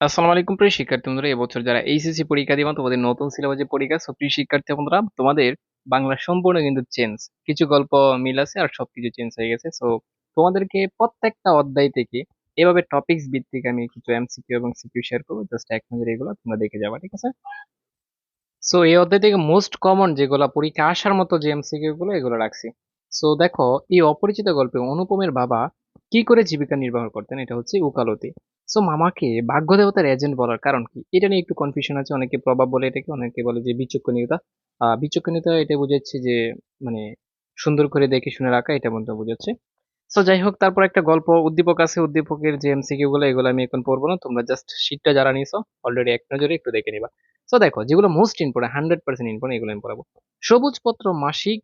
আসসালামু আলাইকুম প্রিয় শিক্ষার্থী বন্ধুরা এবছর যারা এইচএসসি পরীক্ষা দিবেন, তোমাদের নতুন সিলেবাসে পরীক্ষা। সো প্রিয় শিক্ষার্থী বন্ধুরা, তোমাদের বাংলা সম্পূর্ণ কিন্তু চেঞ্জ কিছু গল্প, মিল আছে আর সবকিছু চেঞ্জ হয়ে গেছে। সো তোমাদেরকে প্রত্যেকটা অধ্যায় থেকে এভাবে টপিকস ভিত্তিক আমি কিছু এমসিকিউ এবং সিকিউ শেয়ার করব। জাস্ট এক নজরে এগুলো তোমরা দেখে যাবা, ঠিক আছে? সো এই অধ্যায় থেকে মোস্ট কমন যেগুলো পরীক্ষা আসার মতো যে এমসিকিউ গুলো, এগুলো রাখছি। সো দেখো, এই অপরিচিত গল্পে অনুপমের বাবা কি করে জীবিকা নির্বাহ করতেন? এটা হচ্ছে উকালতি। সো মামাকে ভাগ্য দেবতার এজেন্ট বলার কারণ কি? এটা নিয়ে একটু কনফিউশন আছে, অনেকে প্রভাব বলে এটাকে, অনেকে বলে যে বিচক্ষণীয়তা। বিচক্ষণীয়তা এটা বুঝাচ্ছে যে মানে সুন্দর করে দেখে শুনে রাখা, এটা মধ্যে বুঝাচ্ছে। সো যাই হোক, তারপর একটা গল্প উদ্দীপক আছে, উদ্দীপকের যে এমসিকিউ গুলো, এগুলো আমি এখন পড়ব না, তোমরা জাস্ট শীটটা যারা নিছো অলরেডি এক নজরে একটু দেখে নিবা। সো দেখো, যেগুলো most important hundred percent important এগুলো আমি পড়াবো। সবুজ পত্র মাসিক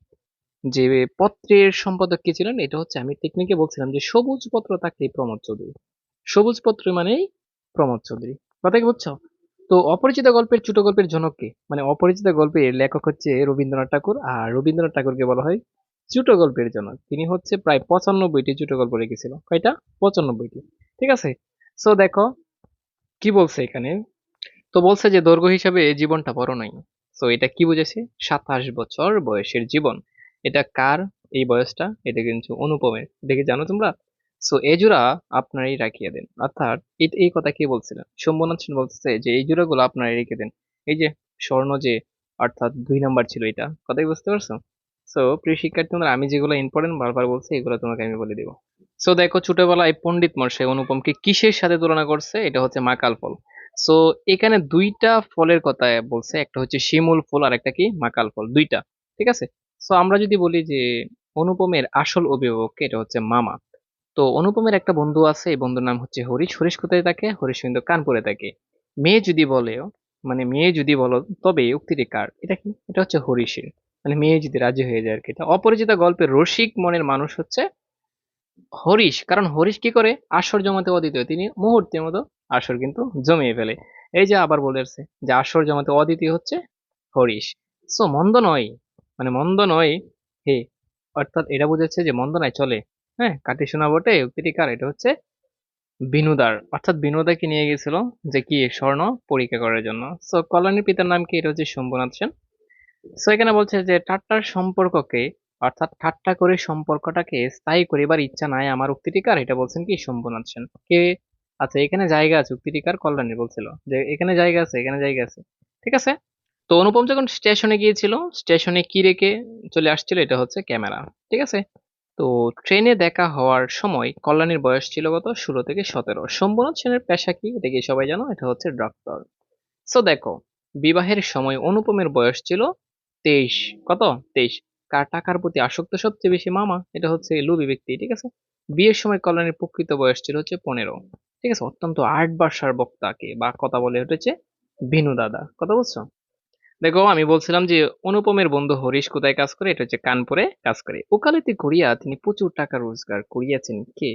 যে পত্রের সম্পাদক কে ছিলেন, এটা হচ্ছে আমি টেকনিকে বলছিলাম যে সবুজ পত্র থাকলেই প্রমোদ চৌধুরী। সবুজ পত্র মানেই প্রমোদ চৌধুরী। কথা কি বুঝছ? তো অপরিচিত গল্পের ছোট গল্পের জনক কে? মানে অপরিচিত গল্পের লেখক হচ্ছে রবীন্দ্রনাথ ঠাকুর, আর রবীন্দ্রনাথ ঠাকুরকে বলা হয় ছোট গল্পের জনক। তিনি হচ্ছে প্রায় পঁচানব্বইটি ছোট গল্প রেখেছিল কয়টা? পঁচানব্বইটি। ঠিক আছে? সো দেখো, কি বলছে এখানে? তো বলছে যে দৈর্ঘ্য হিসাবে জীবনটা বড় নয়। সো এটা কি বুঝেছে? সাতাশ বছর বয়সের জীবন। এটা কার? এই বয়সটা? এটা কিন্তু অনুপমের। কি জানো তোমরা? সো এই জোড়া আপনারাই রাখিয়ে দেন। অর্থাৎ এই কথা কে বলছিলেন শম্ভুনাথ সেন বলতেছে যে, এই জোড়াগুলো আপনারাই রেখে দেন। এই যে স্বর্ণ যে, অর্থাৎ দুই নাম্বার ছিল এটা। কথাই বুঝতে পারছ? সো প্রিয় শিক্ষার্থী তোমরা আমি যেগুলো ইম্পর্টেন্ট বারবার বলছি, এগুলো তোমাকে আমি বলে দিব। সো দেখো ছোটবেলায় পণ্ডিত মশাই অনুপমকে কিসের সাথে তুলনা করছে? এটা হচ্ছে মাকাল ফল। সো এখানে দুইটা ফলের কথা বলছে। একটা হচ্ছে শিমুল ফল আর একটা কি মাকাল ফল। দুইটা। ঠিক আছে? সো আমরা যদি বলি যে অনুপমের আসল অভিভাবক, এটা হচ্ছে মামা। তো অনুপমের একটা বন্ধু আছে, এই বন্ধুর নাম হচ্ছে হরিশ। হরিশ কোথায় থাকে? হরিশ কিন্তু কানপুরে থাকে। মেয়ে যদি বলেও মানে মেয়ে যদি বলো, তবে উক্তিটি কার? এটা কি? এটা হচ্ছে হরিশের। মানে মেয়ে যদি রাজি হয়ে যায় আর কি এটা অপরিচিত গল্পের রসিক মনের মানুষ হচ্ছে হরিশ। কারণ হরিশ কি করে? আসর জমাতে অদ্বিতীয়। তিনি মুহূর্তের মতো আসর কিন্তু জমিয়ে ফেলে। এই যে আবার বলেছে যে আসর জমাতে অদ্বিতীয় হচ্ছে হরিশ। সো মন্দ নয়। মানে মন্দ নয়, হে। অর্থাৎ এটা বুঝাচ্ছে যে মন্দ নয়, চলে। হ্যাঁ কাটি শোনা বটে উক্তিটি কার এটা হচ্ছে বিনোদার। অর্থাৎ বিনোদাকে নিয়ে গেছিল যে কি স্বর্ণ পরীক্ষা করার জন্য। সো কল্যাণীর পিতার নাম কি? এটা হচ্ছে শম্ভুনাথ সেন। সো এখানে বলছে যে ঠাট্টার সম্পর্ককে, অর্থাৎ ঠাট্টা করে সম্পর্কটাকে স্থায়ী করিবার ইচ্ছা নাই আমার উক্তিটিকার এটা বলছেন কি? শম্ভুনাথ সেন। কে? আচ্ছা এখানে জায়গা আছে উক্তিটিকার কল্যাণী বলছিল। যে এখানে জায়গা আছে, এখানে জায়গা আছে। ঠিক আছে? তো অনুপম যখন স্টেশনে গিয়েছিল স্টেশনে কি রেখে চলে আসছিল এটা হচ্ছে ক্যামেরা, ঠিক আছে? তো ট্রেনে দেখা হওয়ার সময় কল্যাণীর বয়স ছিল কত? ষোলো থেকে সতেরো। শম্ভুনাথ সেনের পেশা কি? এটা কি সবাই জানো? এটা হচ্ছে ডক্টর সো দেখো, বিবাহের সময় অনুপমের বয়স ছিল তেইশ। কত? তেইশ। কার টাকার প্রতি আসক্ত সবচেয়ে বেশি মামা? এটা হচ্ছে লুবি ব্যক্তি, ঠিক আছে? বিয়ের সময় কল্যাণীর প্রকৃত বয়স ছিল হচ্ছে পনেরো। ঠিক আছে? অত্যন্ত আট বাসার বক্তাকে বা কথা বলে উঠেছে বিনু দাদা। কথা বলছো? দেখো, আমি বলছিলাম যে অনুপমের বন্ধু হরিশ কোথায় কাজ করে? এটা হচ্ছে কানপুরে কাজ করে। ওকালতি করিয়া তিনি প্রচুর টাকা রোজগার করিয়াছেন কে?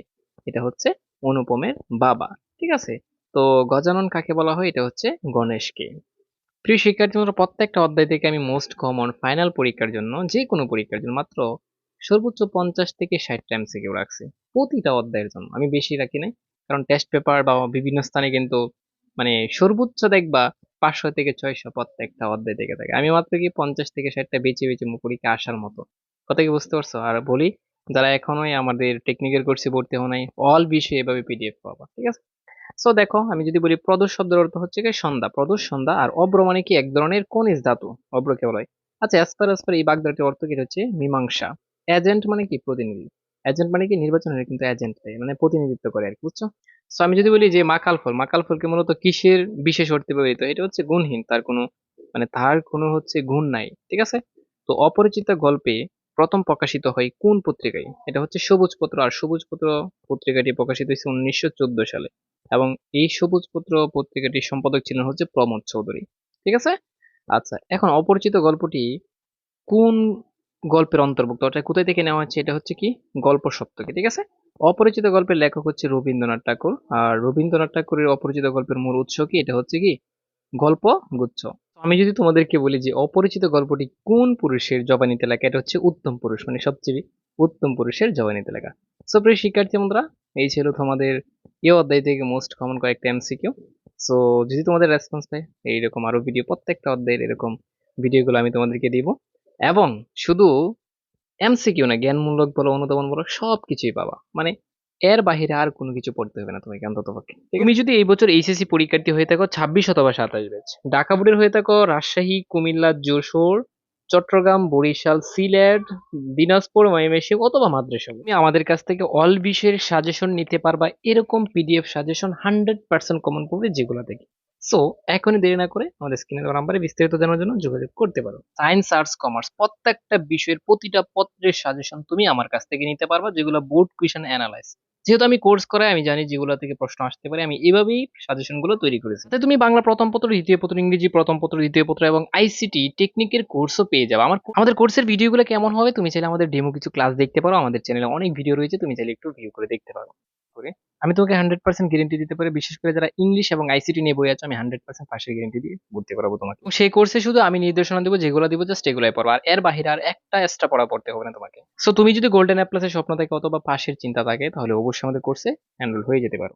এটা হচ্ছে অনুপমের বাবা, ঠিক আছে? তো গজানন কাকে বলা হয়? এটা হচ্ছে গণেশকে। প্রিয় শিক্ষার্থী প্রত্যেকটা অধ্যায় থেকে আমি মোস্ট কমন ফাইনাল পরীক্ষার জন্য যে কোনো পরীক্ষার জন্য মাত্র সর্বোচ্চ পঞ্চাশ থেকে ষাট টাইম সিকিউ রাখছি, প্রতিটা অধ্যায়ের জন্য। আমি বেশি রাখি নাই, কারণ টেস্ট পেপার বা বিভিন্ন স্থানে কিন্তু মানে সর্বোচ্চ দেখবা পাঁচশো থেকে ছয়শো প্রত্যেকটা অধ্যায় থেকে থাকে। আমি মাত্র কি পঞ্চাশ থেকে ষাটটা বেছে বেছে পরীক্ষা আসার মতো। কথা কি বুঝতে পারছ? আর বলি, যারা এখনোই আমাদের টেকনিক্যাল কোর্সে ভর্তি হও নাই অল বিষয়ে এভাবে পিডিএফ পাবা, ঠিক আছে? সো দেখো, আমি যদি বলি প্রদোষ শব্দের অর্থ হচ্ছে কি সন্ধ্যা। প্রদোষ সন্ধ্যা আর অব্র মানে কি এক ধরনের খনিজ ধাতু অব্রকে বলা হয় আচ্ছা অ্যাজ পার অ্যাজ পার এই বাগদাটির অর্থ কি হচ্ছে? মীমাংসা। এজেন্ট মানে কি? প্রতিনিধি। এজেন্ট মানে কি? নির্বাচনের কিন্তু এজেন্ট মানে প্রতিনিধিত্ব করে আর কি, বুঝছ? সো আমি যদি বলি যে মাকাল ফল, মাকাল ফলকে মূলত কিসের বিশেষ অর্থে ব্যবহৃত? এটা হচ্ছে গুণহীন, তার কোনো মানে তার কোনো হচ্ছে গুণ নাই, ঠিক আছে? তো অপরিচিত গল্পে প্রথম প্রকাশিত হয় কোন পত্রিকায়? এটা হচ্ছে সবুজ পত্র, আর সবুজ পত্র পত্রিকাটি প্রকাশিত হয়েছে উনিশশো চোদ্দ সালে, এবং এই সবুজ পত্র পত্রিকাটির সম্পাদক ছিলেন হচ্ছে প্রমোদ চৌধুরী, ঠিক আছে? আচ্ছা এখন অপরিচিত গল্পটি কোন গল্পের অন্তর্ভুক্ত? অর্থাৎ কোথায় থেকে নেওয়া হচ্ছে? এটা হচ্ছে কি? গল্প সপ্তকে ঠিক আছে? অপরিচিত গল্পের লেখক হচ্ছে রবীন্দ্রনাথ ঠাকুর। আর রবীন্দ্রনাথ ঠাকুরের অপরিচিত গল্পের মূল উৎস কি? এটা হচ্ছে কি? গল্প গুচ্ছ আমি যদি তোমাদেরকে বলি যে অপরিচিত গল্পটি কোন পুরুষের জবানিতে লেখা, এটা হচ্ছে উত্তম পুরুষ মানে সবচেয়ে উত্তম পুরুষের জবানিতে লেখা। সো প্রিয় শিক্ষার্থী বন্ধুরা, এই ছিল তোমাদের এই অধ্যায় থেকে মোস্ট কমন কয়েকটা এমসিকিউ সো যদি তোমাদের রেসপন্স পায় এইরকম আরও ভিডিও প্রত্যেকটা অধ্যায়ের এরকম ভিডিওগুলো আমি তোমাদেরকে দিব। এবং শুধু এমসিকিউ না জ্ঞানমূলক বলো অনুধাবনমূলক সব কিছুই পাবা। মানে এর বাহিরে আর কোনো কিছু পড়তে হবে না তোমাকে অন্তত পক্ষে। তুমি যদি এই বছর এইচএসসি পরীক্ষার্থী হয়ে থাকো ছাব্বিশ অথবা সাতাশ ব্যাচ। ঢাকা বোর্ডের হয়ে থাকো রাজশাহী কুমিল্লা যশোর চট্টগ্রাম বরিশাল সিলেট দিনাজপুর ময়মনসিংহ অথবা মাদ্রাসা। তুমি আমাদের কাছ থেকে অল বিষয়ের সাজেশন নিতে পারবা এরকম PDF suggestion hundred percent common পড়বে যেগুলো থেকে সো এখনই দেরি না করে আমাদের স্ক্রিনে দেওয়া নাম্বারে বিস্তারিত জানার জন্য যোগাযোগ করতে পারো। সায়েন্স আর্টস কমার্স প্রত্যেকটা বিষয়ের প্রতিটা পত্রের সাজেশন তুমি আমার কাছ থেকে নিতে পারবা, যেগুলো বোর্ড কুয়েশন অ্যানালাইজ যেহেতু আমি কোর্স করাই, আমি জানি যেগুলো থেকে প্রশ্ন আসতে পারে, আমি এভাবেই সাজেশনগুলো তৈরি করেছি। তাই তুমি বাংলা প্রথম পত্র, দ্বিতীয় পত্র, ইংরেজি প্রথম পত্র, দ্বিতীয় পত্র এবং আইসিটি টেকনিকের কোর্সও পেয়ে যাবে। আমার আমাদের কোর্সের ভিডিওগুলো কেমন হবে, তুমি চাইলে আমাদের ডেমো কিছু ক্লাস দেখতে পারো। আমাদের চ্যানেলে অনেক ভিডিও রয়েছে, তুমি চাইলে একটু ভিউ করে দেখতে পারো। করে। আমি তোমাকে হান্ড্রেড পার্সেন্ট গ্যারেন্টি দিতে পারি, বিশেষ করে যারা ইংলিশ এবং আইসিটি নিয়ে বই আছে, আমি হান্ড্রেড পার্সেন্ট পাশের গ্যারেন্টি দিয়ে ভর্তি পারব তোমাকে। সেই কোর্সে শুধু আমি নির্দেশনা দেবো, যেগুলো দিব জাস্ট এগুলাই পড়ো। আর এর বাহিরে আর একটা এক্সট্রা পড়া পড়তে হবে না তোমাকে। সো তুমি যদি গোল্ডেন অ্যাপ্লাসের স্বপ্ন থাকে অথবা পাশের চিন্তা থাকে, তাহলে অবশ্যই আমাদের কোর্সে এনরোল হয়ে যেতে পারো।